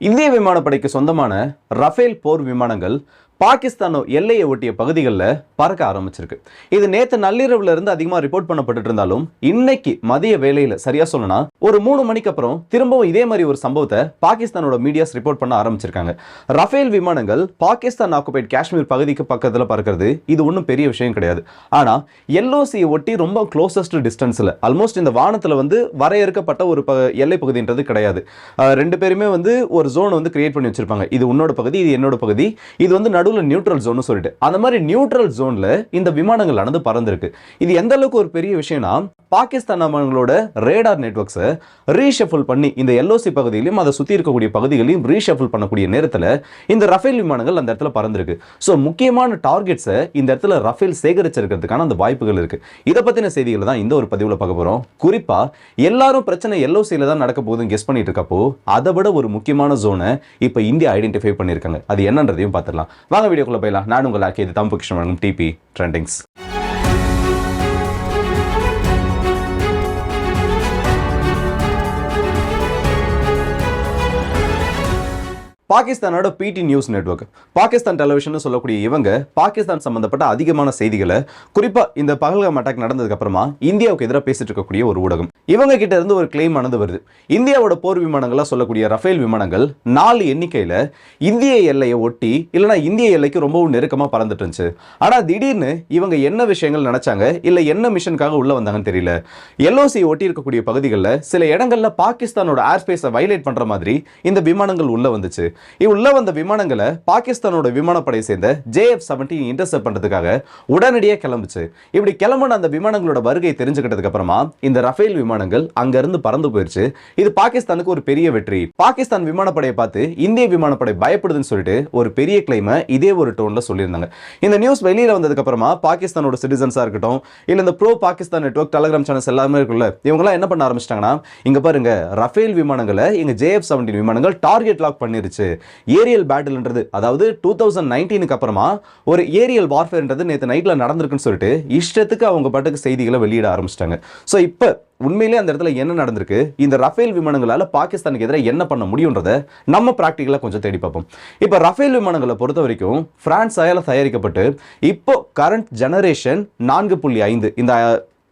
இந்திய விமானப்படைக்கு சொந்தமான ரஃபேல் போர் விமானங்கள் பாகிஸ்தானோ எல்லையை ஒட்டிய பகுதிகளில் பறக்க ஆரம்பிச்சிருக்கு. இது நேற்று நள்ளிரவுல இருந்து அதிகமாக ரிப்போர்ட் பண்ணப்பட்டு இருந்தாலும் இன்னைக்கு மதிய வேலையில் சரியா சொல்லணும்னா ஒரு மூணு மணிக்கு அப்புறம் திரும்பவும் இதே மாதிரி ஒரு சம்பவத்தை பாகிஸ்தானோட மீடியாஸ் ரிப்போர்ட் பண்ண ஆரம்பிச்சிருக்காங்க. ரஃபேல் விமானங்கள் பாகிஸ்தான் ஆக்குபைட் காஷ்மீர் பகுதிக்கு பக்கத்தில் பறக்கிறது இது ஒன்றும் பெரிய விஷயம் கிடையாது. ஆனால் எல்ஓசியை ஒட்டி ரொம்ப க்ளோசஸ்ட் டிஸ்டன்ஸில் ஆல்மோஸ்ட் இந்த வானத்தில் வந்து வரையறுக்கப்பட்ட ஒரு ப எல்லை பகுதின்றது கிடையாது. ரெண்டு பேருமே வந்து ஒரு ஜோன் வந்து கிரியேட் பண்ணி வச்சிருப்பாங்க. இது உன்னோட பகுதி இது என்னோட பகுதி. இது வந்து நடுவில் நியூட்ரல் ஜோன் சொல்லிட்டு. அந்த மாதிரி நியூட்ரல் ஜோன்ல இந்த விமானங்கள் நடந்து பறந்துருக்கு. இது எந்த அளவுக்கு ஒரு பெரிய விஷயம்னா பாகிஸ்தான் அவங்களோட ரேடார் நெட்ஒர்க்ஸை ரீஷஃபிள் பண்ணி இந்த எல்ஓசி பகுதியிலும் அதை சுற்றி இருக்கக்கூடிய பகுதிகளையும் ரீஷஃபிள் பண்ணக்கூடிய நேரத்தில் இந்த ரஃபேல் விமானங்கள் அந்த இடத்துல பறந்துருக்கு. ஸோ முக்கியமான டார்கெட்ஸை இந்த இடத்துல ரஃபேல் சேகரிச்சிருக்கிறதுக்கான அந்த வாய்ப்புகள் இருக்கு. இதை பற்றின செய்திகளை தான் இந்த ஒரு பதிவில் பார்க்க போகிறோம் குறிப்பாக எல்லாரும் பிரச்சனை எல்ஓசியில் தான் நடக்க போகுதுன்னு கெஸ் பண்ணிட்டு இருக்கப்போ அதை விட ஒரு முக்கியமான ஜோனை இப்போ இந்தியா ஐடென்டிஃபை பண்ணியிருக்காங்க. அது என்னன்றதையும் பார்த்துடலாம். வாங்க வீடியோக்குள்ள போயிடலாம். நான் உங்கள் ஆக்கி இது தம்பு கிருஷ்ணன் டிபி ட்ரெண்டிங்ஸ் பாகிஸ்தானோட பிடி நியூஸ் நெட்வொர்க் பாகிஸ்தான் டெலிவிஷன் சொல்லக்கூடிய இவங்க பாகிஸ்தான் சம்பந்தப்பட்ட அதிகமான செய்திகளை குறிப்பா இந்த பகல்காம் அட்டாக் நடந்ததுக்கு அப்புறமா இந்தியாவுக்கு எதிராக பேசிட்டு இருக்கக்கூடிய ஒரு ஊடகம். இவங்க கிட்ட இருந்து ஒரு கிளைம் ஆனது வருது. இந்தியாவோட போர் விமானங்களா சொல்லக்கூடிய ரஃபேல் விமானங்கள் நாலு எண்ணிக்கையில இந்திய எல்லையை ஒட்டி இல்லைன்னா இந்திய எல்லைக்கு ரொம்பவும் நெருக்கமா பறந்துட்டு இருந்துச்சு. ஆனா திடீர்னு இவங்க என்ன விஷயங்கள் நினைச்சாங்க இல்ல என்ன மிஷனுக்காக உள்ள வந்தாங்கன்னு தெரியல. எல்ஓசி ஒட்டி இருக்கக்கூடிய பகுதிகளில் சில இடங்கள்ல பாகிஸ்தானோட ஏர் ஸ்பேஸை வைலேட் பண்ற மாதிரி இந்த விமானங்கள் உள்ள வந்துச்சு. உள்ள வந்த விமானங்களை பாகிஸ்தானோட விமானப்படையை சேர்ந்த ஜேஎஃப் செவன்டீன் இன்டர்செப்ட் பண்ணுறதுக்காக உடனடியாக கிளம்புச்சு. இப்படி கிளம்புன அந்த விமானங்களோட வருகை தெரிஞ்சுக்கிட்டதுக்கு அப்புறமா இந்த ரஃபேல் விமானங்கள் அங்கேருந்து பறந்து போயிடுச்சு இது பாகிஸ்தானுக்கு ஒரு பெரிய வெற்றி. பாகிஸ்தான் விமானப்படையை பார்த்து இந்திய விமானப்படை பயப்படுதுன்னு சொல்லிட்டு ஒரு பெரிய கிளைமை இதே ஒரு டோனில் சொல்லியிருந்தாங்க. இந்த நியூஸ் வெளியில் வந்ததுக்கு அப்புறமா பாகிஸ்தானோட சிட்டிசன்ஸாக இருக்கட்டும் இல்லை இந்த bro Pakistan network Telegram channels எல்லாமே இருக்குல்ல இவங்கெல்லாம் என்ன பண்ண ஆரம்பிச்சிட்டாங்கன்னா இங்கே பாருங்க ரஃபேல் விமானங்களை எங்கள் ஜேஎஃப் செவன்டீன் விமானங்கள் டார்கெட் லாக் பண்ணிருச்சு. ஏரியல் பேட்டில்ன்றது அதாவது டூ தௌசண்ட் நைன்டீனுக்கு அப்புறமா ஒரு ஏரியல் வார்ஃபேர்ன்றது நேற்று நைட்டில் நடந்திருக்குன்னு சொல்லிட்டு இஷ்டத்துக்கு அவங்க பாட்டுக்கு செய்திகளை வெளியிட ஆரம்பிச்சிட்டாங்க. ஸோ இப்போ உண்மையிலே அந்த இடத்துல என்ன நடந்திருக்கு? இந்த ரஃபேல் விமானங்களால் பாகிஸ்தானுக்கு எதிராக என்ன பண்ண முடியுன்றதை நம்ம ப்ராக்டிக்கலாக கொஞ்சம் தேடி பார்ப்போம். இப்போ ரஃபேல் விமானங்களை பொறுத்த வரைக்கும் பிரான்ஸ் அயால் தயாரிக்கப்பட்டு இப்போ கரண்ட் ஜெனரேஷன் நான்கு புள்ளி ஐந்து இந்த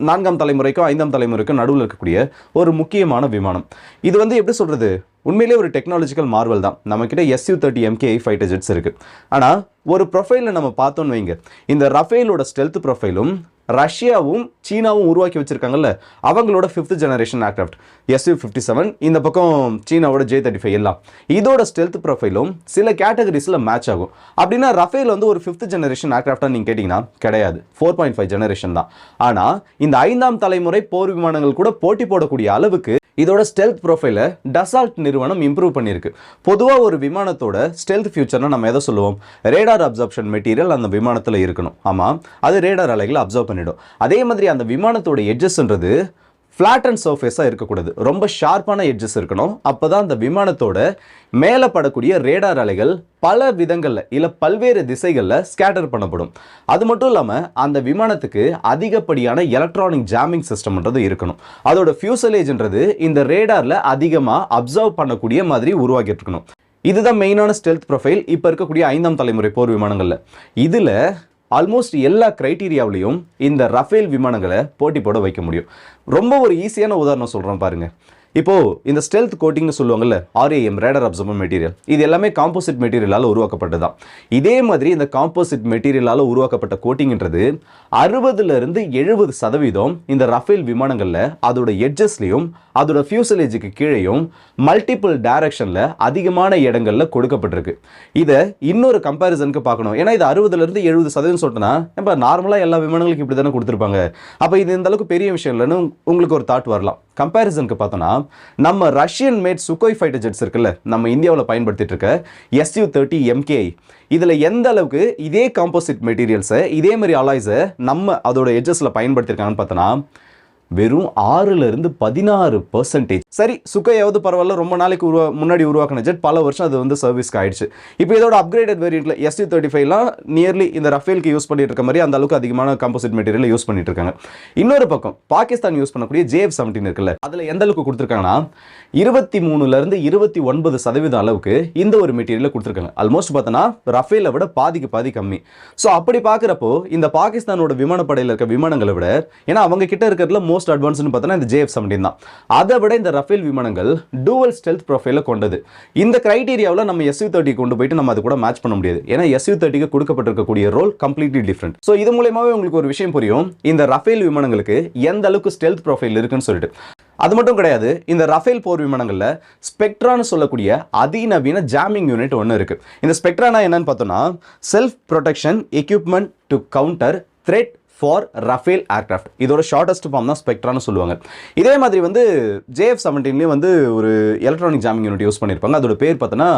நான்காம் தலைமுறைக்கும் ஐந்தாம் தலைமுறைக்கும் நடுவில் இருக்கக்கூடிய ஒரு முக்கியமான விமானம். இது வந்து எப்படி சொல்றது? உண்மையிலே ஒரு டெக்னாலஜிக்கல் மார்வல் தான். நம்மக்கிட்ட SU thirty MK fighter jets இருக்குது ஆனால் ஒரு ப்ரொஃபைலில் நம்ம பார்த்தோன்னு வைங்க. இந்த ரஃபேலோட ஸ்டெல்த் ப்ரொஃபைலும் ரஷ்யாவும் சீனாவும் உருவாக்கி வச்சிருக்காங்கல்ல அவங்களோட fifth generation aircraft SU fifty seven இந்த பக்கம் சீனாவோட ஜே தேர்ட்டி ஃபைவ் எல்லாம். இதோட ஸ்டெல்த் ப்ரொஃபைலும் சில கேட்டகரிஸில் மேட்ச் ஆகும். அப்படின்னா ரஃபேல் வந்து ஒரு ஃபிஃப்த் ஜெனரேஷன் ஏர்க்ராஃப்டாக நீங்கள் கேட்டிங்கன்னா கிடையாது. ஃபோர் பாயிண்ட் ஃபைவ் ஜெனரேஷன் தான். ஆனால் இந்த ஐந்தாம் தலைமுறை போர் விமானங்கள் கூட போட்டி போடக்கூடிய அளவுக்கு இதோட ஸ்டெல்த் ப்ரொஃபைலை டசால்ட் நிறுவனம் இம்ப்ரூவ் பண்ணியிருக்கு. பொதுவாக ஒரு விமானத்தோட ஸ்டெல்த் ஃபியூச்சர்னா நம்ம எதை சொல்லுவோம்? ரேடார் அப்சர்ப்ஷன் மெட்டீரியல் அந்த விமானத்தில் இருக்கணும். ஆமாம் அது ரேடார் அலைகளை அப்சர்வ் பண்ணிடும். அதே மாதிரி அந்த விமானத்தோட எட்ஜஸ்ன்றது ஃப்ளாட் அண்ட் சர்ஃபேஸாக இருக்கக்கூடாது. ரொம்ப ஷார்ப்பான எட்ஜஸ் இருக்கணும். அப்போ தான் அந்த விமானத்தோட மேலே படக்கூடிய ரேடார் அலைகள் பல விதங்களில் இல்லை பல்வேறு திசைகளில் ஸ்கேட்டர் பண்ணப்படும். அது மட்டும் இல்லாமல் அந்த விமானத்துக்கு அதிகப்படியான எலக்ட்ரானிக் ஜாமிங் சிஸ்டம்ன்றது இருக்கணும். அதோட ஃபியூசலேஜ்ன்றது இந்த ரேடாரில் அதிகமாக அப்சர்வ் பண்ணக்கூடிய மாதிரி உருவாக்கிட்டு இருக்கணும் இதுதான் மெயினான ஸ்டெல்த் ப்ரொஃபைல் இப்போ இருக்கக்கூடிய ஐந்தாம் தலைமுறை போர் விமானங்களில். இதில் ஆல்மோஸ்ட் எல்லா க்ரைட்டீரியாவிலையும் இந்த ரஃபேல் விமானங்களை போட்டி போட வைக்க முடியும். ரொம்ப ஒரு ஈஸியான உதாரணம் சொல்கிறேன் பாருங்க. இப்போது இந்த ஸ்டெல்த் கோட்டிங்னு சொல்லுவாங்கல்ல ஆர்ஏஎம் ரேடர் அப்சர்வர் மெட்டீரியல் இது எல்லாமே காம்போசிட் மெட்டீரியலால் உருவாக்கப்பட்டது தான் இதே மாதிரி இந்த காம்போசிட் மெட்டீரியலால் உருவாக்கப்பட்ட கோட்டிங்ன்றது அறுபதுலேருந்து எழுபது சதவீதம் இந்த ரஃபேல் விமானங்களில் அதோட எட்ஜஸ்லையும் அதோட ஃபியூசலேஜுக்கு கீழேயும் மல்டிபிள் டைரக்ஷனில் அதிகமான இடங்களில் கொடுக்கப்பட்டிருக்கு. இதை இன்னொரு கம்பேரிசனுக்கு பார்க்கணும். ஏன்னா இது அறுபதுலேருந்து எழுபது சதவீதம் சொல்லிட்டேன்னா இப்போ நார்மலாக எல்லா விமானங்களுக்கும் இப்படி தானே கொடுத்துருப்பாங்க. அப்போ இது இந்த அளவுக்கு பெரிய விஷயம் இல்லைன்னு உங்களுக்கு ஒரு தாட் வரலாம். கம்பேரிசனுக்கு பார்த்தோன்னா நம்ம Russian made Sukhoi fighter jets இருக்குல்ல நம்ம இந்தியாவில் பயன்படுத்திட்டு இருக்க எஸ்யூ தேர்ட்டி எம்கே இதில் எந்த அளவுக்கு இதே காம்போசிட் மெட்டீரியல்ஸை இதே மாதிரி அலாய்ஸை நம்ம அதோட எட்ஜஸில் பயன்படுத்தியிருக்காங்கன்னு பார்த்தோன்னா வெறும் ஆறுல இருந்து பதினாறு பர்சன்டேஜ் சரி சுக்கையாவது பரவாயில்ல ரொம்ப நாளைக்கு உருவா முன்னாடி உருவாக்கின ஜெட் பல வருஷம் அது வந்து சர்வீஸ்க்கு ஆயிடுச்சு. இப்போ இதோட அப்கிரேடட் வேரியண்ட்ல எஸ்டி தேர்ட்டி ஃபைவ்லாம் நியர்லி இந்த ரஃபேலுக்கு யூஸ் பண்ணிட்டு இருக்க மாதிரி அந்த அளவுக்கு அதிகமான கம்போசிட் மெட்டீரியல் யூஸ் பண்ணிட்டு இருக்காங்க. இன்னொரு பக்கம் பாகிஸ்தான் யூஸ் பண்ணக்கூடிய ஜேஎஃப் செவன்டீன் இருக்குல்ல அதுல எந்த அளவுக்கு கொடுத்துருக்காங்கன்னா இருபத்தி மூணுல இருந்து இருபத்தி ஒன்பது சதவீதம் அளவுக்கு இந்த ஒரு மெட்டீரியல் கொடுத்துருக்காங்க. ஆல்மோஸ்ட் பார்த்தோன்னா ரஃபேலை விட பாதிக்கு பாதி கம்மி. ஸோ அப்படி பார்க்குறப்போ இந்த பாகிஸ்தானோட விமானப்படையில் இருக்க விமானங்களை விட ஏன்னா அவங்க கிட்ட இருக்கிறதுல மோஸ்ட் அட்வான்ஸ்னு பார்த்தோன்னா இந்த ஜேஎஃப் செவன்டீன் தான். அதை விட இந்த ரஃபேல் விமானங்கள் டூவல் ஸ்டெல்த் ப்ரொஃபைலில் கொண்டது. இந்த கிரைட்டீரியாவில் நம்ம எஸ்யூ தேர்ட்டி கொண்டு போயிட்டு நம்ம அது கூட மேட்ச் பண்ண முடியாது. ஏன்னா எஸ்யூ தேர்ட்டிக்கு கொடுக்கப்பட்டிருக்கக்கூடிய ரோல் கம்ப்ளீட்லி டிஃப்ரெண்ட் ஸோ இது மூலயமாவே உங்களுக்கு ஒரு விஷயம் புரியும். இந்த ரஃபேல் விமானங்களுக்கு எந்த அளவுக்கு ஸ்டெல்த் ப்ரொஃபைல் இருக்குன்னு சொல்லிட்டு. அது மட்டும் கிடையாது இந்த ரஃபேல் போர் விமானங்களில் ஸ்பெக்ட்ரான்னு சொல்லக்கூடிய அதிநவீன ஜாமிங் யூனிட் ஒன்று இருக்கு. இந்த ஸ்பெக்ட்ரானா என்னன்னு பார்த்தோம்னா self protection equipment to counter threat for Rafale aircraft இதோட ஷார்ட்டஸ்ட் ஃபார்ம் தான் ஸ்பெக்ட்ரான்னு சொல்லுவாங்க. இதே மாதிரி வந்து ஜேஎஃப் செவன்டீன்லேயும் வந்து ஒரு எலக்ட்ரானிக் ஜாமிங் யூனிட் யூஸ் பண்ணியிருப்பாங்க அதோட பேர் பார்த்தோன்னா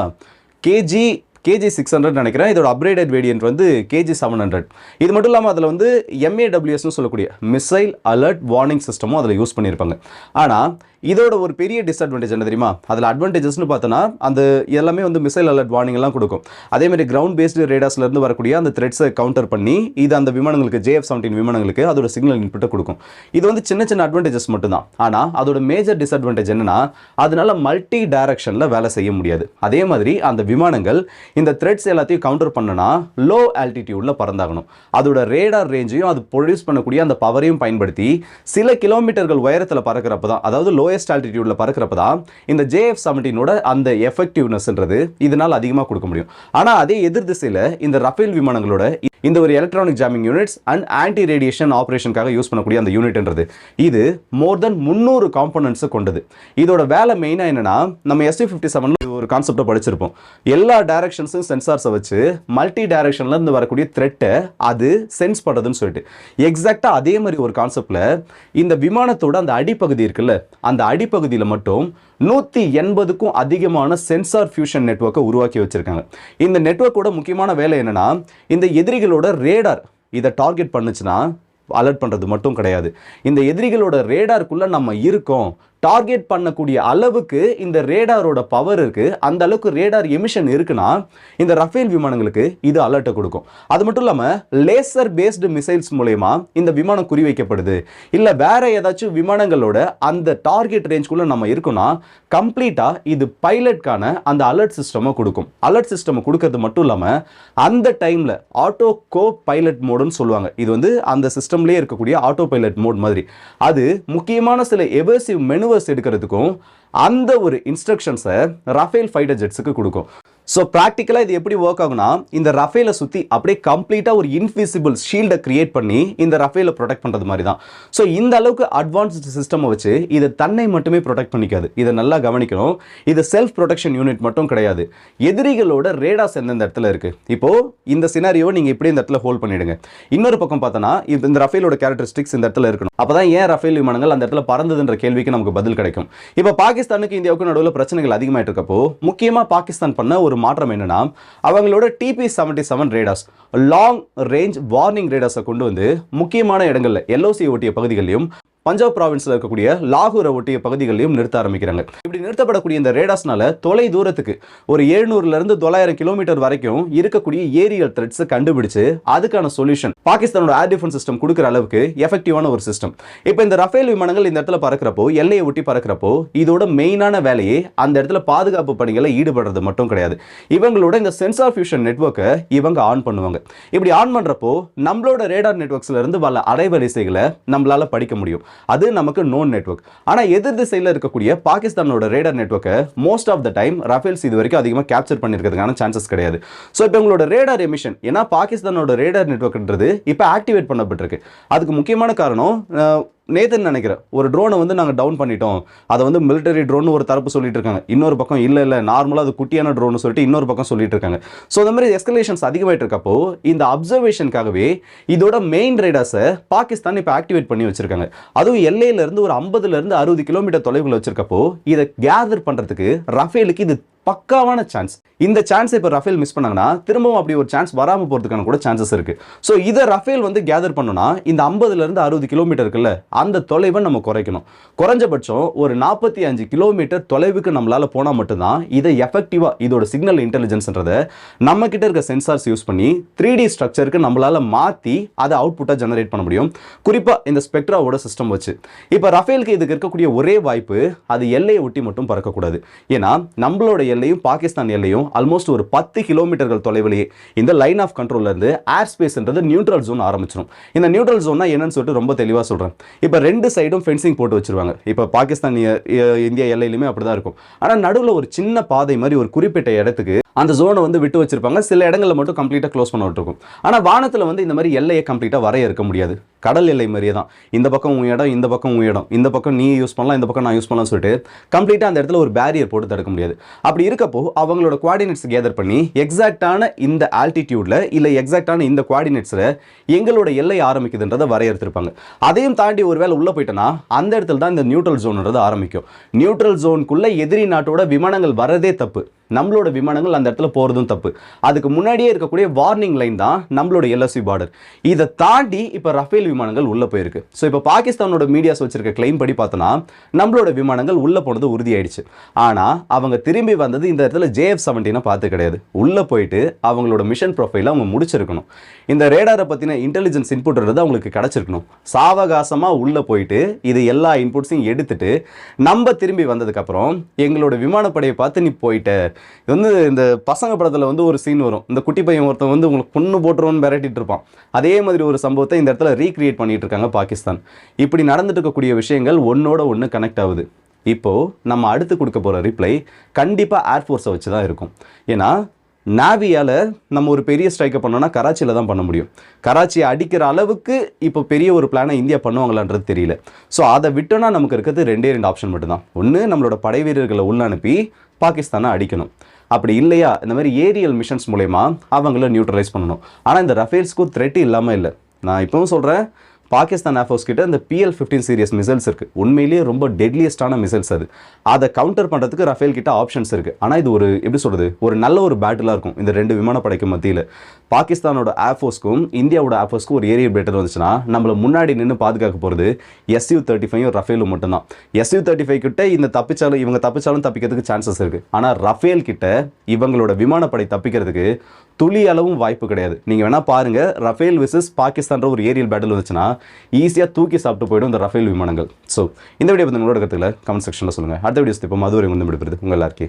கேஜி கேஜி சிக்ஸ் ஹண்ட்ரட் நினைக்கிறேன். இதோட அப்கிரேடட் வேரியன்ட் வந்து கேஜி செவன் ஹண்ட்ரட் இது மட்டும் இல்லாமல் அதில் வந்து எம்ஏடபிள்யூஎஸ்னு சொல்லக்கூடிய மிசைல் அலர்ட் வார்னிங் சிஸ்டமும் அதில் யூஸ் பண்ணியிருப்பாங்க ஆனால் இதோட ஒரு பெரிய டிஸ்அட்வான்டேஜ் என்ன தெரியுமா? அதில் அட்வான்டேஜஸ்னு பார்த்தோன்னா அந்த எல்லாமே வந்து மிசைல் அலர்ட் வார்னிங்லாம் கொடுக்கும். அதே மாதிரி கிரவுண்ட் பேஸ்டு ரேடாஸ்லேருந்து வரக்கூடிய அந்த த்ரெட்ஸை கவுண்டர் பண்ணி இது அந்த விமானங்களுக்கு ஜேஎஃப் செவன்டீன் விமானங்களுக்கு அதோட சிக்னல் இன்புட்டை கொடுக்கும். இது வந்து சின்ன சின்ன அட்வான்டேஜஸ் மட்டும்தான். ஆனால் அதோட மேஜர் டிஸ்அட்வான்டேஜ் என்னன்னா அதனால மல்டி டைரக்ஷனில் வேலை செய்ய முடியாது. அதே மாதிரி அந்த விமானங்கள் இந்த த்ரெட்ஸ் எல்லாத்தையும் கவுண்டர் பண்ணனா லோ ஆல்டிடியூடில் பறந்தாகணும். அதோட ரேடார் ரேஞ்சையும் அது ப்ரொடியூஸ் பண்ணக்கூடிய அந்த பவரையும் பயன்படுத்தி சில கிலோமீட்டர்கள் உயரத்தில் பறக்கிறப்ப தான் அதாவது லோ லோயஸ்ட் ஆல்டிடியூடில் பறக்கிறப்ப தான் இந்த ஜேஎஃப் செவன்டீனோட அந்த எஃபெக்டிவ்னஸ்ன்றது இதனால் அதிகமாக கொடுக்க முடியும். ஆனால் அதே எதிர் திசையில் இந்த ரஃபேல் விமானங்களோட இந்த ஒரு electronic jamming units and anti radiation ஆப்ரேஷனுக்காக use பண்ணக்கூடிய அந்த யூனிட்ன்றது இது மோர் தென் முந்நூறு காம்பனன்ட்ஸை கொண்டது. இதோட வேலை மெயினாக என்னன்னா நம்ம எஸ்டி ஃபிஃப்டி செவன் ஒரு கான்செப்டை படிச்சிருப்போம். எல்லா டைரக்ஷன்ஸும் சென்சார்ஸை வச்சு மல்டி டைரக்ஷன்ல இருந்து வரக்கூடிய த்ரெட்டை அது சென்ஸ் பண்ணுறதுன்னு சொல்லிட்டு. எக்ஸாக்டாக அதே மாதிரி ஒரு கான்செப்டில் இந்த விமானத்தோட அந்த அடிப்பகுதி இருக்குல்ல அந்த அடிப்பகுதியில் மட்டும் நூற்றி எண்பதுக்கும் அதிகமான சென்சார் ஃபியூஷன் நெட்வொர்க்கை உருவாக்கி வச்சுருக்காங்க. இந்த நெட்ஒர்க்கோட முக்கியமான வேலை என்னென்னா இந்த எதிரிகளோட ரேடார் இதை டார்கெட் பண்ணுச்சுன்னா அலர்ட் பண்ணுறது மட்டும் கிடையாது. இந்த எதிரிகளோட ரேடாருக்குள்ளே நம்ம இருக்கோம் டார்கெட் பண்ணக்கூடிய அளவுக்கு இந்த ரேடாரோட பவர் இருக்குது அந்த அளவுக்கு ரேடார் எமிஷன் இருக்குன்னா இந்த ரஃபேல் விமானங்களுக்கு இது அலர்ட்டை கொடுக்கும். அது மட்டும் இல்லாமல் லேசர் பேஸ்டு மிசைல்ஸ் மூலயமா இந்த விமானம் குறிவைக்கப்படுது. இல்லை வேற ஏதாச்சும் விமானங்களோட அந்த டார்கெட் ரேஞ்சுக்குள்ள நம்ம இருக்கோம்னா கம்ப்ளீட்டாக இது பைலட்கான அந்த அலர்ட் சிஸ்டமை கொடுக்கும். அலர்ட் சிஸ்டம் கொடுக்கறது மட்டும் இல்லாமல் அந்த டைமில் ஆட்டோ கோ பைலட் மோடுன்னு சொல்லுவாங்க. இது வந்து அந்த சிஸ்டம்லேயே இருக்கக்கூடிய ஆட்டோ பைலட் மோட் மாதிரி. அது முக்கியமான சில எவர்சிவ் மெனு மெனுவர்ஸ் எடுக்கிறதுக்கும் அந்த ஒரு இன்ஸ்ட்ரக்ஷன்ஸை ரஃபேல் ஃபைட்டர் ஜெட்ஸுக்கு கொடுக்கும். ஸோ ப்ராக்டிக்கலாக இது எப்படி ஒர்க் ஆகுனா இந்த ரஃபேலை சுற்றி அப்படியே கம்ப்ளீட்டாக ஒரு இன்விசிபிள் ஷீல்டை கிரியேட் பண்ணி இந்த ரஃபேலை ப்ரொடெக்ட் பண்ணுறது மாதிரி தான். ஸோ இந்த அளவுக்கு அட்வான்ஸ்டு சிஸ்டமை வச்சு இது தன்னை மட்டுமே ப்ரொடெக்ட் பண்ணிக்காது. இதை நல்லா கவனிக்கணும். இது செல்ஃப் ப்ரொடெக்ஷன் யூனிட் மட்டும் கிடையாது. எதிரிகளோட ரேடாஸ் எந்தெந்த இடத்துல இருக்குது இப்போது இந்த சினாரியோ நீங்கள் இப்படி இந்த இடத்துல ஹோல்ட் பண்ணிடுங்க. இன்னொரு பக்கம் பார்த்தோன்னா இந்த ரஃபேலோட கேரக்டரிஸ்டிக்ஸ் இந்த இடத்துல இருக்கணும். அப்போ தான் ஏன் ரஃபேல் விமானங்கள் அந்த இடத்துல பறந்ததுன்ற கேள்விக்கு நமக்கு பதில் கிடைக்கும். இப்போ பாகிஸ்தானுக்கு இந்தியாவுக்கு நடுவில் பிரச்சனைகள் அதிகமாகிட்டு இருக்கப்போ முக்கியமாக பாகிஸ்தான் பண்ண ஒரு மாற்றம் என்னென்னா அவங்களோட DP seventy seven radars long range warning ரேடாஸை கொண்டு வந்து முக்கியமான இடங்கள்ல எல்ஓசி ஒட்டிய பகுதிகளையும் பஞ்சாப் ப்ராவின்ஸில் இருக்கக்கூடிய லாகூரை ஒட்டிய பகுதிகளையும் நிறுத்த ஆரம்பிக்கிறாங்க. இப்படி நிறுத்தப்படக்கூடிய இந்த ரேடாஸ்னால தொலை தூரத்துக்கு ஒரு எழுநூறுலேருந்து தொள்ளாயிரம் கிலோமீட்டர் வரைக்கும் இருக்கக்கூடிய ஏரியல் த்ரெட்ஸை கண்டுபிடிச்சு அதுக்கான சொல்யூஷன் பாகிஸ்தானோட ஏர் டிஃபென்ஸ் சிஸ்டம் கொடுக்குற அளவுக்கு எஃபெக்டிவான ஒரு சிஸ்டம் இப்போ இந்த ரஃபேல் விமானங்கள் இந்த இடத்துல பறக்கிறப்போ எல்லையை ஒட்டி பறக்கிறப்போ இதோட மெயினான வேலையே அந்த இடத்துல பாதுகாப்பு பணிகளை ஈடுபடுறது மட்டும் கிடையாது. இவங்களோட இந்த சென்சார் ஃபியூஷன் நெட்வொர்க்கை இவங்க ஆன் பண்ணுவாங்க. இப்படி ஆன் பண்ணுறப்போ நம்மளோட ரேடார் நெட்வொர்க்ஸ்ல இருந்து பல அலைவரிசைகளை நம்மளால படிக்க முடியும். அது நமக்கு நோன் நெட்வொர்க் ஆனால் எதிர் திசையில் இருக்கக்கூடிய பாகிஸ்தானோட ரேடர் நெட்வொர்க்கை most of the time Rafales இது வரைக்கும் அதிகமாக கேப்சர் பண்ணிருக்கிறதுக்கான சான்சஸ் கிடையாது. ஸோ இப்போ உங்களோட ரேடார் எமிஷன் ஏன்னா பாகிஸ்தானோட ரேடார் நெட்ஒர்க்ன்றது இப்போ ஆக்டிவேட் பண்ணப்பட்டிருக்கு. அதுக்கு முக்கியமான காரணம் நேத்துன்னு நினைக்கிறேன் ஒரு ட்ரோனை வந்து நாங்கள் டவுன் பண்ணிட்டோம். அதை வந்து மிலிட்டரி ட்ரோன் ஒரு தரப்பு சொல்லிட்டு இருக்காங்க. இன்னொரு பக்கம் இல்லை இல்லை நார்மலாக அது குட்டியான ட்ரோன் சொல்லிட்டு இன்னொரு பக்கம் சொல்லிட்டு இருக்காங்க. ஸோ இந்த மாதிரி எஸ்கலேஷன்ஸ் அதிகமாயிட்டு இருக்கப்போ இந்த அப்சர்வேஷனுக்காகவே இதோட மெயின் ரேடாஸை பாகிஸ்தான் இப்போ ஆக்டிவேட் பண்ணி வச்சிருக்காங்க. அதுவும் எல்லையிலேருந்து ஒரு ஐம்பதுலேருந்து அறுபது கிலோமீட்டர் தொலைவில் வச்சிருக்கப்போ இதை கேதர் பண்ணுறதுக்கு ரஃபேலுக்கு இது பக்காவான சான்ஸ் இந்த சான்ஸ் இப்போ ரஃபேல் மிஸ் பண்ணாங்கன்னா திரும்பவும் அப்படி ஒரு சான்ஸ் வராமல் போகிறதுக்கான கூட சான்சஸ் இருக்கு. ஸோ இதை ரஃபேல் வந்து கேதர் பண்ணோம்னா இந்த ஐம்பதுலேருந்து அறுபது கிலோமீட்டர் இருக்குல்ல அந்த தொலைவை நம்ம குறைக்கணும். குறைஞ்சபட்சம் ஒரு நாற்பத்தி அஞ்சு கிலோமீட்டர் தொலைவுக்கு நம்மளால் போனால் மட்டும்தான் இதை எஃபெக்டிவாக இதோட சிக்னல் இன்டெலிஜென்ஸ்ன்றதை நம்ம கிட்ட இருக்க சென்சார்ஸ் யூஸ் பண்ணி த்ரீ டி ஸ்ட்ரக்சருக்கு நம்மளால் மாற்றி அதை அவுட்புட்டாக ஜெனரேட் பண்ண முடியும். குறிப்பாக இந்த ஸ்பெக்ட்ராவோட சிஸ்டம் வச்சு. இப்போ ரஃபேலுக்கு இதுக்கு இருக்கக்கூடிய ஒரே வாய்ப்பு அது எல்லையை ஒட்டி மட்டும் பறக்கக்கூடாது. ஏன்னா நம்மளோட எல்லையும் பாகிஸ்தான் எல்லையும் ஆல்மோஸ்ட் ஒரு பத்து கிலோமீட்டர்கள் தொலைவிலேயே இந்த லைன் ஆஃப் கண்ட்ரோல்ல இருந்து ஏர் ஸ்பேஸ்ன்றது நியூட்ரல் ஜோன் ஆரம்பிச்சிடும் இந்த நியூட்ரல் ஜோன்னா என்னன்னு சொல்லிட்டு ரொம்ப தெளிவாக சொல்கிறேன் இப்போ ரெண்டு சைடும் ஃபென்சிங் போட்டு வச்சிருவாங்க. இப்போ பாகிஸ்தான் இந்தியா எல்லையிலுமே அப்படிதான் இருக்கும். ஆனால் நடுவில் ஒரு சின்ன பாதை மாதிரி ஒரு குறிப்பிட்ட இடத்துக்கு அந்த ஜோனை வந்து விட்டு வச்சிருப்பாங்க. சில இடங்களில் மட்டும் கம்ப்ளீட்டாக க்ளோஸ் பண்ண விட்டுருக்கும். ஆனால் வானத்தில் வந்து இந்த மாதிரி எல்லையை கம்ப்ளீட்டாக வரைய இருக்க முடியாது. கடல் எல்லை மாதிரியே தான். இந்த பக்கம் உன் இடம் இந்த பக்கம் உன் இடம். இந்த பக்கம் நீ யூஸ் பண்ணலாம் இந்த பக்கம் நான் யூஸ் பண்ணலாம்னு சொல்லிட்டு கம்ப்ளீட்டாக அந்த இடத்துல ஒரு பேரியர் போட்டு தடுக்க முடியாது. அப்படி இருக்கப்போ அவங்களோட குவாடினேட்ஸ் கேதர் பண்ணி எக்ஸாக்டான இந்த ஆல்டிடியூடில் இல்லை எக்ஸாக்டான இந்த குவாடினேட்ஸில் எங்களோட எல்லை ஆரம்பிக்குதுன்றதை வரையறுத்திருப்பாங்க. அதையும் தாண்டி ஒரு வேலை உள்ளே போயிட்டோன்னா அந்த இடத்துல தான் இந்த நியூட்ரல் ஜோன்ன்றது ஆரம்பிக்கும். நியூட்ரல் ஜோனுக்குள்ளே எதிரி நாட்டோட விமானங்கள் வரதே தப்பு. நம்மளோட விமானங்கள் அந்த இடத்துல போகிறதும் தப்பு. அதுக்கு முன்னாடியே இருக்கக்கூடிய வார்னிங் லைன் தான் நம்மளோட எல்எஸ்சி பார்டர் இதை தாண்டி இப்போ ரஃபேல் விமானங்கள் உள்ளே போயிருக்கு. ஸோ இப்போ பாகிஸ்தானோட மீடியாஸ் வச்சிருக்க கிளைம் படி பார்த்தோன்னா நம்மளோட விமானங்கள் உள்ளே போனது உறுதியாயிடுச்சு. ஆனால் அவங்க திரும்பி வந்தது இந்த இடத்துல ஜேஎஃப் செவன்டீனை பார்த்து கிடையாது. உள்ளே போயிட்டு அவங்களோட மிஷன் ப்ரொஃபைலை அவங்க முடிச்சிருக்கணும். இந்த ரேடாரை பற்றின இன்டெலிஜென்ஸ் இன்புட்ன்றது அவங்களுக்கு கிடச்சிருக்கணும். சாவகாசமாக உள்ளே போயிட்டு இது எல்லா இன்புட்ஸையும் எடுத்துட்டு நம்ம திரும்பி வந்ததுக்கப்புறம் எங்களோட விமானப்படையை பார்த்து நீ போயிட்ட. இது வந்து இந்த பசங்க படத்தில் வந்து ஒரு சீன் வரும். இந்த குட்டி பையன் ஒருத்தன் வந்து உங்களுக்கு பொண்ணு போட்டுருவோன்னு மிரட்டிட்டு இருப்பான் அதே மாதிரி ஒரு சம்பவத்தை இந்த இடத்துல ரீக்ரியேட் பண்ணிட்டு இருக்காங்க பாகிஸ்தான். இப்படி நடந்துட்டு இருக்கக்கூடிய விஷயங்கள் ஒன்னோட ஒன்று கனெக்ட் ஆகுது. இப்போது நம்ம அடுத்து கொடுக்க போகிற ரிப்ளை கண்டிப்பாக ஏர்ஃபோர்ஸை வச்சு தான் இருக்கும். ஏன்னா நாவியால் நம்ம ஒரு பெரிய ஸ்ட்ரைக்கை பண்ணோன்னா கராச்சியில் தான் பண்ண முடியும். கராச்சியை அடிக்கிற அளவுக்கு இப்போ பெரிய ஒரு பிளானை இந்தியா பண்ணுவாங்களான்றது தெரியல. ஸோ அதை விட்டோன்னா நமக்கு இருக்கிறது ரெண்டே ரெண்டு ஆப்ஷன் மட்டும்தான். ஒன்று நம்மளோட படை வீரர்களை உள்ள அனுப்பி பாகிஸ்தானை அடிக்கணும். அப்படி இல்லையா? இந்த மாதிரி ஏரியல் மிஷன்ஸ் மூலயமா அவங்கள நியூட்ரலைஸ் பண்ணணும். ஆனால் இந்த ரஃபேல்ஸ்க்கு த்ரெட் இல்லாமல் இல்லை. நான் இப்போவும் சொல்கிறேன் பாகிஸ்தான் ஏர்ஃபோர்ஸ் கிட்ட இந்த பிஎல் ஃபிஃப்டீன் சீரியஸ் மிசைல்ஸ் இருக்குது உண்மையிலேயே ரொம்ப டெட்லியஸ்டான மிசைல்ஸ் அது. அதை கவுண்டர் பண்ணுறதுக்கு ரஃபேல் கிட்ட ஆப்ஷன்ஸ் இருக்குது ஆனால் இது ஒரு எப்படி சொல்கிறது ஒரு நல்ல ஒரு பேட்டிலாக இருக்கும் இந்த ரெண்டு விமானப்படைக்கு மத்தியில். பாகிஸ்தானோட ஏர்ஃபோர்ஸ்க்கும் இந்தியாவோட ஏர்ஃபோர்ஸ்க்கும் ஒரு ஏரியல் பேட்டர் வந்துச்சுன்னா நம்மளை முன்னாடி நின்று பாதுகாக்க போகிறது எஸ்யூ தேர்ட்டி ஃபைவ் ரஃபேலும் மட்டும்தான். எஸ்யூ தேர்ட்டி ஃபைவ் கிட்ட இந்த தப்பிச்சாலும் இவங்க தப்பிச்சாலும் தப்பிக்கிறதுக்கு சான்சஸ் இருக்குது ஆனால் ரஃபேல் கிட்ட இவங்களோட விமானப்படை தப்பிக்கிறதுக்கு துளி அளவும் வாய்ப்பு கிடையாது. நீங்கள் வேணால் பாருங்க ரஃபேல் விசஸ் பாகிஸ்தான்ற ஒரு ஏரியல் பேட்டில் வந்துச்சுன்னா ஈஸியாக தூக்கி சாப்பிட்டு போயிடும் இந்த ரஃபேல் விமானங்கள். ஸோ இந்த வீடியோ பற்றி உங்களோட கருத்துக்களை கமெண்ட் செக்ஷனில் சொல்லுங்கள் அடுத்த வீடியோஸ் இப்போ மதுரை வந்து விடுபடுது உங்கள் எல்லாருக்கே